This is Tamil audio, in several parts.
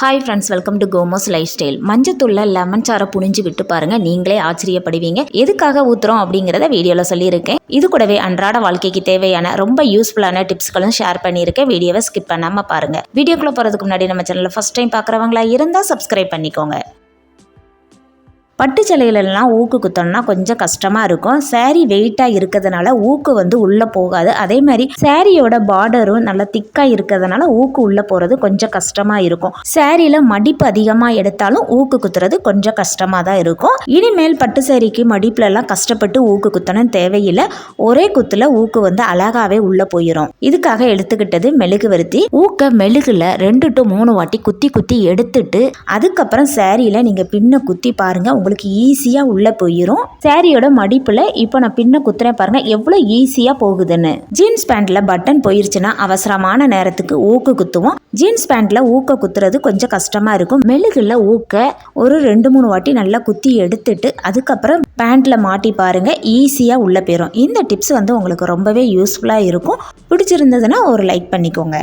ஹாய் ஃப்ரெண்ட்ஸ் வெல்கம் டு கோமோஸ் லைஃப் ஸ்டைல் மஞ்சத்தூளில் லெமன் சாரை புழிஞ்சு விட்டு பாருங்கள் நீங்களே ஆச்சரியப்படுவீங்க. எதுக்காக ஊத்துறோம் அப்படிங்கிறத வீடியோவில் சொல்லியிருக்கேன். இது கூடவே அன்றாட வாழ்க்கைக்கு தேவையான ரொம்ப யூஸ்ஃபுல்லான டிப்ஸ்களும் ஷேர் பண்ணியிருக்கேன். வீடியோவை ஸ்கிப் பண்ணாமல் பாருங்கள் வீடியோக்குள்ளே போகிறதுக்கு முன்னாடி நம்ம சேனலில் ஃபஸ்ட் டைம் பார்க்குறவங்களா இருந்தால் சப்ஸ்கிரைப் பண்ணிக்கோங்க. பட்டு சேலையிலலாம் ஊக்கு குத்தணும்னா கொஞ்சம் கஷ்டமாக இருக்கும். saree வெயிட்டாக இருக்கிறதுனால ஊக்கு வந்து உள்ளே போகாது. அதே மாதிரி சாரியோட பார்டரும் நல்லா திக்காக இருக்கிறதுனால ஊக்கு உள்ளே போகிறது கொஞ்சம் கஷ்டமாக இருக்கும். சாரியில் மடிப்பு அதிகமாக எடுத்தாலும் ஊக்கு குத்துறது கொஞ்சம் கஷ்டமாக தான் இருக்கும். இனிமேல் பட்டு சேரீக்கு மடிப்புலலாம் கஷ்டப்பட்டு ஊக்கு குத்தணும் தேவையில்லை. ஒரே குத்தில் ஊக்கு வந்து அழகாவே உள்ளே போயிடும் இதுக்காக எடுத்துக்கிட்டது மெழுகு வருத்தி. ஊக்க மெழுகுல ரெண்டு டு மூணு வாட்டி குத்தி குத்தி எடுத்துட்டு அதுக்கப்புறம் சாரியில் நீங்கள் பின்ன குத்தி பாருங்கள் உங்களுக்கு ஈஸியாக உள்ளே போயிடும் சேரீயோட மடிப்பில் இப்போ நான் பின்ன குத்துறேன் பாருங்க எவ்வளோ ஈஸியாக போகுதுன்னு. ஜீன்ஸ் பேண்ட்டில் பட்டன் போயிருச்சுன்னா அவசரமான நேரத்துக்கு ஊக்கு குத்துவோம். ஜீன்ஸ் பேண்ட்டில் ஊக்க குத்துறது கொஞ்சம் கஷ்டமாக இருக்கும். மெழுகுல ஊக்க ஒரு ரெண்டு மூணு வாட்டி நல்லா குத்தி எடுத்துட்டு அதுக்கப்புறம் பேண்ட்டில் மாட்டி பாருங்க ஈஸியாக உள்ளே போயிடும் இந்த டிப்ஸ் வந்து உங்களுக்கு ரொம்பவே யூஸ்ஃபுல்லாக இருக்கும். பிடிச்சிருந்ததுன்னா ஒரு லைக் பண்ணிக்கோங்க.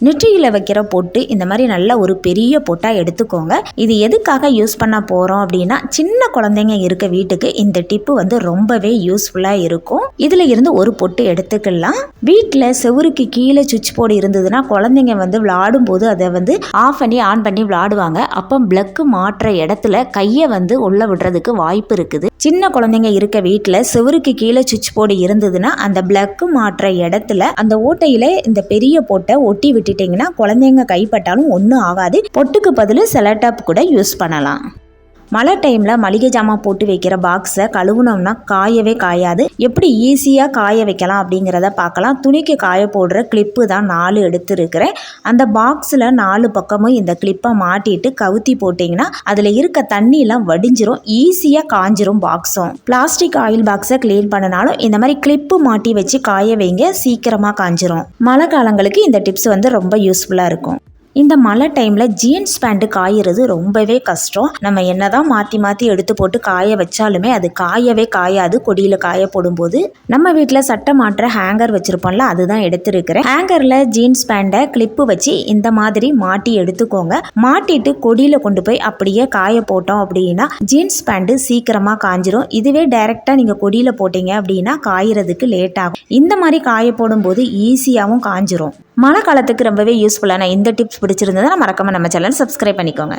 நெற்றியில் வைக்கிற பொட்டு இந்த மாதிரி நல்ல ஒரு பெரிய பொட்டாக எடுத்துக்கோங்க. இது எதுக்காக யூஸ் பண்ண போகிறோம் அப்படின்னா சின்ன குழந்தைங்க இருக்க வீட்டுக்கு இந்த டிப்பு வந்து ரொம்பவே யூஸ்ஃபுல்லாக இருக்கும். இதில் இருந்து ஒரு பொட்டு எடுத்துக்கலாம். வீட்டில் செவருக்கு கீழே சுவிட்ச் போர்டு இருந்ததுன்னா குழந்தைங்க வந்து விளாடும் போது அதை வந்து ஆஃப் பண்ணி ஆன் பண்ணி விளாடுவாங்க. அப்போ பிளக்கு மாற்ற இடத்துல கையை வந்து உள்ள விடுறதுக்கு வாய்ப்பு இருக்குது. சின்ன குழந்தைங்க இருக்க வீட்டில் செவருக்கு கீழே சுவிட்ச் போர்டு இருந்ததுன்னா அந்த பிளக்கு மாற்ற இடத்துல அந்த ஓட்டையில் இந்த பெரிய பொட்டை ஒட்டி விட்டுட்டிங்கன்னா குழந்தைங்க கைப்பட்டாலும் ஒன்றும் ஆகாது. பொட்டுக்கு பதில் செலட்டாப் கூட யூஸ் பண்ணலாம். மழை டைமில் மளிகை ஜாமான் போட்டு வைக்கிற பாக்ஸை கழுவுனோம்னா காயவே காயாது. எப்படி ஈஸியாக காய வைக்கலாம் அப்படிங்கிறத பார்க்கலாம். துணிக்கு காய போடுற கிளிப்பு தான் நாலு எடுத்துருக்கிறேன். அந்த பாக்ஸில் நாலு பக்கமும் இந்த கிளிப்பை மாட்டிட்டு கவுத்தி போட்டிங்கன்னா அதில் இருக்க தண்ணியெல்லாம் வடிஞ்சிரும். ஈஸியாக காஞ்சிரும் பாக்ஸும் பிளாஸ்டிக் ஆயில் பாக்ஸை க்ளீன் பண்ணனாலும் இந்த மாதிரி கிளிப்பு மாட்டி வச்சு காய வைங்க சீக்கிரமாக காஞ்சிரும். மழை காலங்களுக்கு இந்த டிப்ஸ் வந்து ரொம்ப யூஸ்ஃபுல்லாக இருக்கும். இந்த மழை டைமில் ஜீன்ஸ் பேண்ட்டு காயறது ரொம்பவே கஷ்டம். நம்ம என்ன தான் மாற்றி மாற்றி எடுத்து போட்டு காய வச்சாலுமே அது காயவே காயாது. கொடியில் காய போடும்போது நம்ம வீட்டில் சட்டை மாற்ற ஹேங்கர் வச்சுருப்போம்ல அதுதான் எடுத்துருக்கிறேன். ஹேங்கரில் ஜீன்ஸ் பேண்ட்டை கிளிப்பு வச்சு இந்த மாதிரி மாட்டி எடுத்துக்கோங்க. மாட்டிட்டு கொடியில் கொண்டு போய் அப்படியே காய போட்டோம் அப்படின்னா ஜீன்ஸ் பேண்ட்டு சீக்கிரமாக காஞ்சிரும். இதுவே டைரெக்டாக நீங்கள் கொடியில் போட்டீங்க அப்படின்னா காயறதுக்கு லேட் ஆகும். இந்த மாதிரி காய போடும்போது ஈஸியாகவும் காஞ்சிரும். மழை காலத்துக்கு ரொம்பவே யூஸ்ஃபுல்லான இந்த டிப்ஸ் பிடிச்சிருந்ததுன்னா மறக்காமல் நம்ம சேனல் சப்ஸ்கிரைப் பண்ணிக்கோங்க.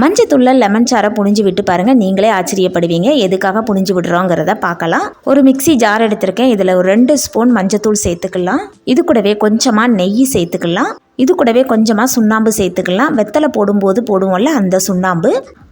மஞ்சத்தூளில் லெமன் சாரை புனிஞ்சு விட்டு பாருங்கள் நீங்களே ஆச்சரியப்படுவீங்க எதுக்காக புனிஞ்சு விடுறோங்கிறத பார்க்கலாம். ஒரு மிக்சி ஜார் எடுத்திருக்கேன் இதில் ஒரு ரெண்டு ஸ்பூன் மஞ்சத்தூள் சேர்த்துக்கலாம். இது கூடவே கொஞ்சமாக நெய் சேர்த்துக்கலாம். இது கூடவே கொஞ்சமாக சுண்ணாம்பு சேர்த்துக்கலாம். வெத்தலை போடும்போது போடுவோம்ல அந்த சுண்ணாம்பு.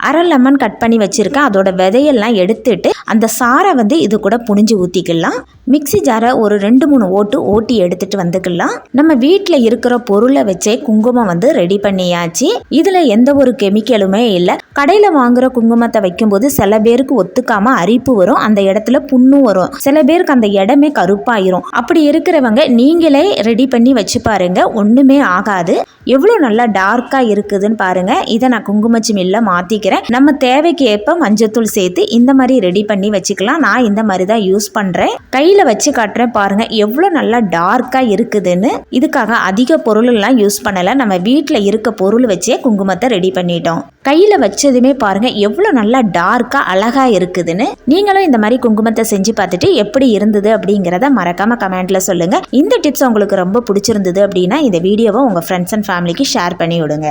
அரை லெமன் கட் பண்ணி வச்சுருக்கேன். அதோட விதையெல்லாம் எடுத்துட்டு அந்த சாரை வந்து இது கூட புனிஞ்சு ஊற்றிக்கலாம் மிக்ஸி ஜாரை ஒரு ரெண்டு மூணு ஓட்டு ஓட்டி எடுத்துட்டு வந்துக்கலாம். நம்ம வீட்டில் இருக்கிற பொருளை வச்சே குங்குமம் வந்து ரெடி பண்ணியாச்சு. இதில் எந்த ஒரு கெமிக்கலுமே இல்லை. கடையில் வாங்குற குங்குமத்தை வைக்கும்போது சில பேருக்கு ஒத்துக்காம அரிப்பு வரும். அந்த இடத்துல புண்ணும் வரும். சில பேருக்கு அந்த இடமே கருப்பாயிரும். அப்படி இருக்கிறவங்க நீங்களே ரெடி பண்ணி வச்சு பாருங்க. ஒன்றுமே ஆகாது. எவ்வளோ நல்லா டார்க்காக இருக்குதுன்னு பாருங்க. இதை நான் குங்குமச்சிமில்ல மாற்றிக்கிறேன் நம்ம தேவைக்கு ஏற்ப மஞ்சத்தூள் சேர்த்து இந்த மாதிரி ரெடி பண்ணி வச்சுக்கலாம். நான் இந்த மாதிரி தான் யூஸ் பண்ணுறேன் கையில் வச்சு காட்டுறேன் பாருங்க. எவ்வளோ நல்லா டார்க்காக இருக்குதுன்னு. இதுக்காக அதிக பொருளெல்லாம் யூஸ் பண்ணலை. நம்ம வீட்டில் இருக்க பொருள் வச்சே குங்குமத்தை ரெடி பண்ணிட்டோம். கையில் வச்சதுமே பாருங்க. எவ்வளோ நல்லா டார்க்காக அழகாக இருக்குதுன்னு. நீங்களும் இந்த மாதிரி குங்குமத்தை செஞ்சு பார்த்துட்டு எப்படி இருந்தது அப்படிங்கிறத மறக்காம கமெண்ட்ல சொல்லுங்க. இந்த டிப்ஸ் உங்களுக்கு ரொம்ப பிடிச்சிருந்தது அப்படின்னா இந்த வீடியோவை உங்கள் ஃப்ரெண்ட்ஸ் அண்ட் ஃபேமிலிக்கு ஷேர் பண்ணி விடுங்க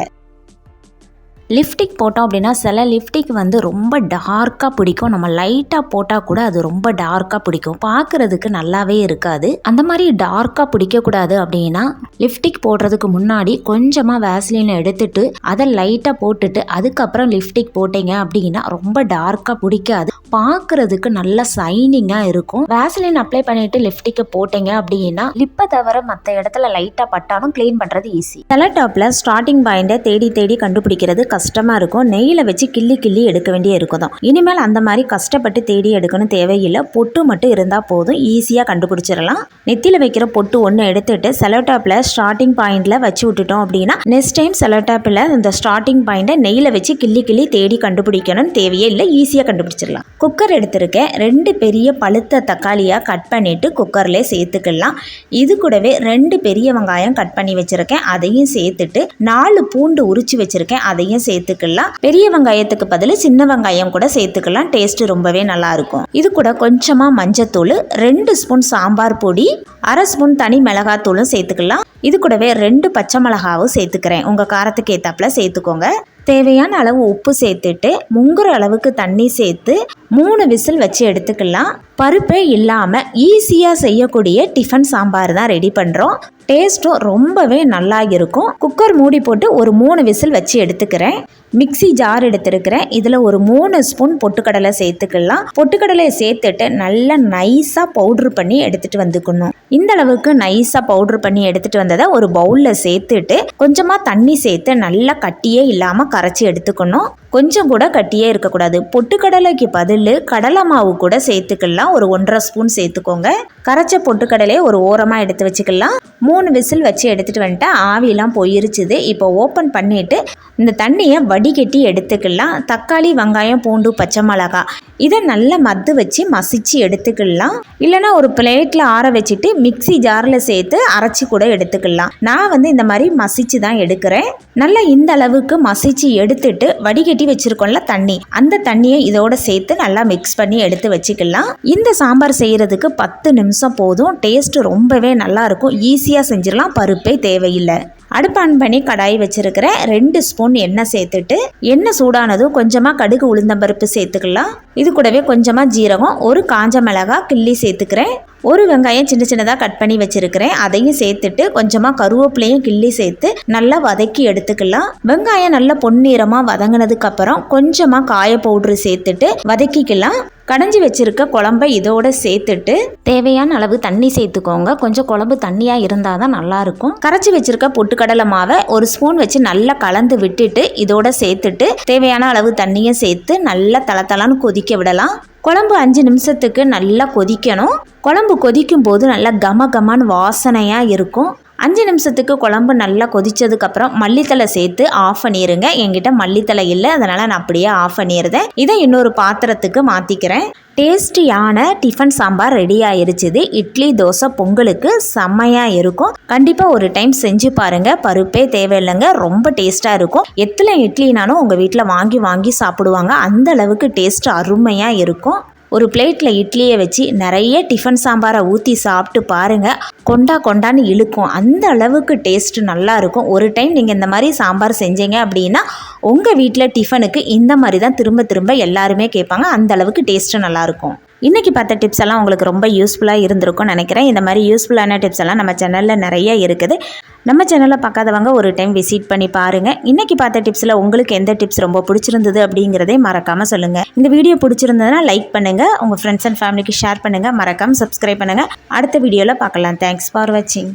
லிப்டிக் போட்டோம் அப்படின்னா சில லிப்டிக் வந்து ரொம்ப டார்க்காக பிடிக்கும். நம்ம லைட்டாக போட்டால் கூட அது ரொம்ப டார்க்காக பிடிக்கும். பார்க்குறதுக்கு நல்லாவே இருக்காது. அந்த மாதிரி டார்க்காக பிடிக்கக்கூடாது அப்படின்னா லிப்டிக் போடுறதுக்கு முன்னாடி கொஞ்சமாக வேஸ்லினை எடுத்துட்டு அதை லைட்டாக போட்டுட்டு அதுக்கப்புறம் லிப்டிக் போட்டீங்க அப்படின்னா ரொம்ப டார்க்காக பிடிக்காது. பார்க்குறதுக்கு நல்லா சைனிங்காக இருக்கும். வேஸ்லின் அப்ளை பண்ணிட்டு லிப்டிக்கை போட்டீங்க அப்படின்னா லிப்பை தவிர மற்ற இடத்துல லைட்டாக பட்டாலும் க்ளீன் பண்ணுறது ஈஸி சில டாப்பில் ஸ்டார்டிங் பாயிண்டை தேடி தேடி கண்டுபிடிக்கிறது கஷ்டமாக இருக்கும். நெய்யில் வச்சு கிள்ளி கிள்ளி எடுக்க வேண்டிய இருக்கும் தான் இனிமேல் அந்த மாதிரி கஷ்டப்பட்டு தேடி எடுக்கணும் தேவையில்லை. பொட்டு மட்டும் இருந்தால் போதும். ஈஸியாக கண்டுபிடிச்சிடலாம். நெத்தியில் வைக்கிற பொட்டு ஒன்று எடுத்துட்டு செலோடாப்பில் ஸ்டார்டிங் பாயிண்டில் வச்சு விட்டுட்டோம் அப்படின்னா நெக்ஸ்ட் டைம் செலோடாப்பில் இந்த ஸ்டார்டிங் பாயிண்ட்டை நெய்யில் வச்சு கிள்ளி கிள்ளி தேடி கண்டுபிடிக்கணும்னு தேவையே இல்லை. ஈஸியாக கண்டுபிடிச்சிடலாம். குக்கர் எடுத்திருக்கேன். ரெண்டு பெரிய பழுத்த தக்காளியாக கட் பண்ணிவிட்டு குக்கர்லேயே சேர்த்துக்கலாம். இது கூடவே ரெண்டு பெரிய வெங்காயம் கட் பண்ணி வச்சுருக்கேன். அதையும் சேர்த்துட்டு நாலு பூண்டு உரிச்சு வச்சுருக்கேன். அதையும் சேர்த்துக்கலாம். பெரிய வெங்காயத்துக்கு பதில் சின்ன வெங்காயம் கூட சேர்த்துக்கலாம். டேஸ்ட் ரொம்பவே நல்லா இருக்கும் இது கூட கொஞ்சமாக மஞ்சத்தூள் ரெண்டு ஸ்பூன் சாம்பார் பொடி அரை ஸ்பூன் தனி மிளகாத்தூளும் சேர்த்துக்கலாம். இது கூடவே ரெண்டு பச்சை மிளகாவும் சேர்த்துக்கிறேன். உங்கள் காரத்துக்கு ஏத்தாப்புல சேர்த்துக்கோங்க. தேவையான அளவு உப்பு சேர்த்துட்டு முங்குற அளவுக்கு தண்ணி சேர்த்து மூணு விசில் வச்சு எடுத்துக்கலாம். பருப்பே இல்லாமல் ஈஸியாக செய்யக்கூடிய டிஃபன் சாம்பார் தான் ரெடி பண்ணுறோம் டேஸ்ட்டும் ரொம்பவே நல்லா இருக்கும். குக்கர் மூடி போட்டு ஒரு மூணு விசில் வச்சு எடுத்துக்கிறேன். மிக்ஸி ஜார் எடுத்திருக்கிறேன். இதில் ஒரு மூணு ஸ்பூன் பொட்டுக்கடலை சேர்த்துக்கலாம். பொட்டுக்கடலையை சேர்த்துட்டு நல்லா நைஸாக பவுட்ரு பண்ணி எடுத்துகிட்டு வந்துக்கணும். இந்த அளவுக்கு நைஸாக பவுட்ரு பண்ணி எடுத்துகிட்டு வந்ததை ஒரு பவுலில் சேர்த்துட்டு கொஞ்சமாக தண்ணி சேர்த்து நல்லா கட்டியே இல்லாமல் கரைச்சி எடுத்துக்கணும். கொஞ்சம் கூட கட்டியே இருக்கக்கூடாது. பொட்டுக்கடலைக்கு பதில் கடலை மாவு கூட சேர்த்துக்கலாம். ஒரு ஒன்றரை ஸ்பூன் சேர்த்துக்கோங்க. கரைச்ச பொட்டுக்கடலையை ஒரு ஓரமாக எடுத்து வச்சுக்கலாம். மூணு விசில் வச்சு எடுத்துகிட்டு வந்துட்டு ஆவிலாம் போயிருச்சுது. இப்போ ஓப்பன் பண்ணிவிட்டு இந்த தண்ணியை வடிகட்டி எடுத்துக்கலாம். தக்காளி வெங்காயம் பூண்டு பச்சை மிளகா. இதை நல்லா மத்து வச்சு மசிச்சு எடுத்துக்கலாம். இல்லைன்னா ஒரு பிளேட்டில் ஆற வச்சுட்டு மிக்ஸி ஜாரில் சேர்த்து அரைச்சி கூட எடுத்துக்கலாம். நான் வந்து இந்த மாதிரி மசிச்சு தான் எடுக்கிறேன். நல்லா இந்த அளவுக்கு மசிச்சு எடுத்துட்டு வடிகட்டி வச்சிருக்கோம்ல தண்ணி. அந்த தண்ணியை இதோட சேர்த்து நல்லா மிக்ஸ் பண்ணி எடுத்து வச்சுக்கலாம். இந்த சாம்பார் செய்கிறதுக்கு பத்து நிமிஷம் போதும். டேஸ்ட் ரொம்பவே நல்லா இருக்கும். ஈஸியாக செஞ்சிடலாம். பருப்பே தேவையில்லை. அடுப்பு ஆன் பண்ணி கடாய் வச்சிருக்கிறேன் ரெண்டு ஸ்பூன் எண்ணெய் சேர்த்துட்டு எண்ணெய் சூடானதும் கொஞ்சமாக கடுகு உளுந்தம்பருப்பு சேர்த்துக்கலாம். இது கூடவே கொஞ்சமாக ஜீரகம் ஒரு காஞ்ச மிளகா கிள்ளி சேர்த்துக்கிறேன். ஒரு வெங்காயம் சின்ன சின்னதாக கட் பண்ணி வச்சுருக்கிறேன். அதையும் சேர்த்துட்டு கொஞ்சமாக கருவேப்பிலையும் கிள்ளி சேர்த்து நல்லா வதக்கி எடுத்துக்கலாம். வெங்காயம் நல்லா பொன்னிறமாக வதங்கினதுக்கப்புறம் கொஞ்சமாக காய பவுட்ரு சேர்த்துட்டு வதக்கிக்கலாம். கடைஞ்சி வச்சுருக்க குழம்ப இதோட சேர்த்துட்டு தேவையான அளவு தண்ணி சேர்த்துக்கோங்க. கொஞ்சம் குழம்பு தண்ணியாக இருந்தால் தான் நல்லாயிருக்கும். கரைச்சி வச்சிருக்க பொட்டுக்கடலை மாவை ஒரு ஸ்பூன் வச்சு நல்லா கலந்து விட்டுட்டு இதோட சேர்த்துட்டு தேவையான அளவு தண்ணியை சேர்த்து நல்லா தளத்தலான்னு கொதிக்க விடலாம். குழம்பு அஞ்சு நிமிஷத்துக்கு நல்லா கொதிக்கணும். குழம்பு கொதிக்கும் போது நல்லா கம கமான்னு வாசனையாக இருக்கும். அஞ்சு நிமிஷத்துக்கு குழம்பு நல்லா கொதிச்சதுக்கப்புறம் மல்லித்தலை சேர்த்து ஆஃப் பண்ணிடுங்க என்கிட்ட மல்லித்தலை இல்லை அதனால் நான் அப்படியே ஆஃப் பண்ணிடுறேன் இதை இன்னொரு பாத்திரத்துக்கு மாற்றிக்கிறேன் டேஸ்டியான டிஃபன் சாம்பார் ரெடி ஆயிருச்சுது. இட்லி தோசை பொங்கலுக்கு செம்மையாக இருக்கும். கண்டிப்பாக ஒரு டைம் செஞ்சு பாருங்கள் பருப்பே தேவையில்லைங்க. ரொம்ப டேஸ்ட்டாக இருக்கும். எத்தனை இட்லினாலும் உங்கள் வீட்டில் வாங்கி வாங்கி சாப்பிடுவாங்க. அந்த அளவுக்கு டேஸ்ட் அருமையாக இருக்கும். ஒரு பிளேட்டில் இட்லியை வச்சு நிறைய டிஃபன் சாம்பாரை ஊற்றி சாப்பிட்டு பாருங்கள் கொண்டா கொண்டான்னு இழுக்கும். அந்த அளவுக்கு டேஸ்ட் நல்லா இருக்கும். ஒரு டைம் நீங்கள் இந்த மாதிரி சாம்பார் செஞ்சீங்க அப்படின்னா உங்கள் வீட்டில் டிஃபனுக்கு இந்த மாதிரி தான் திரும்ப திரும்ப எல்லாருமே கேட்பாங்க. அந்த அளவுக்கு டேஸ்ட்டு நல்லாயிருக்கும் இன்றைக்கி பார்த்த டிப்ஸ் எல்லாம் உங்களுக்கு ரொம்ப யூஸ்ஃபுல்லாக இருந்திருக்கும்னு நினைக்கிறேன். இந்த மாதிரி யூஸ்ஃபுல்லான டிப்ஸ் எல்லாம் நம்ம சேனலில் நிறைய இருக்குது. நம்ம சேனலை பார்க்காதவங்க ஒரு டைம் விசிட் பண்ணி பாருங்கள் இன்றைக்கி பார்த்த டிப்ஸில் உங்களுக்கு எந்த டிப்ஸ் ரொம்ப பிடிச்சிருந்தது அப்படிங்கிறதே மறக்காமல் சொல்லுங்கள் இந்த வீடியோ பிடிச்சிருந்ததுன்னா லைக் பண்ணுங்கள் உங்கள் ஃப்ரெண்ட்ஸ் அண்ட் ஃபேமிலிக்கு ஷேர் பண்ணுங்கள் மறக்காமல் சப்ஸ்கிரைப் பண்ணுங்கள் அடுத்த வீடியோவில் பார்க்கலாம். தேங்க்ஸ் ஃபார் வாட்சிங்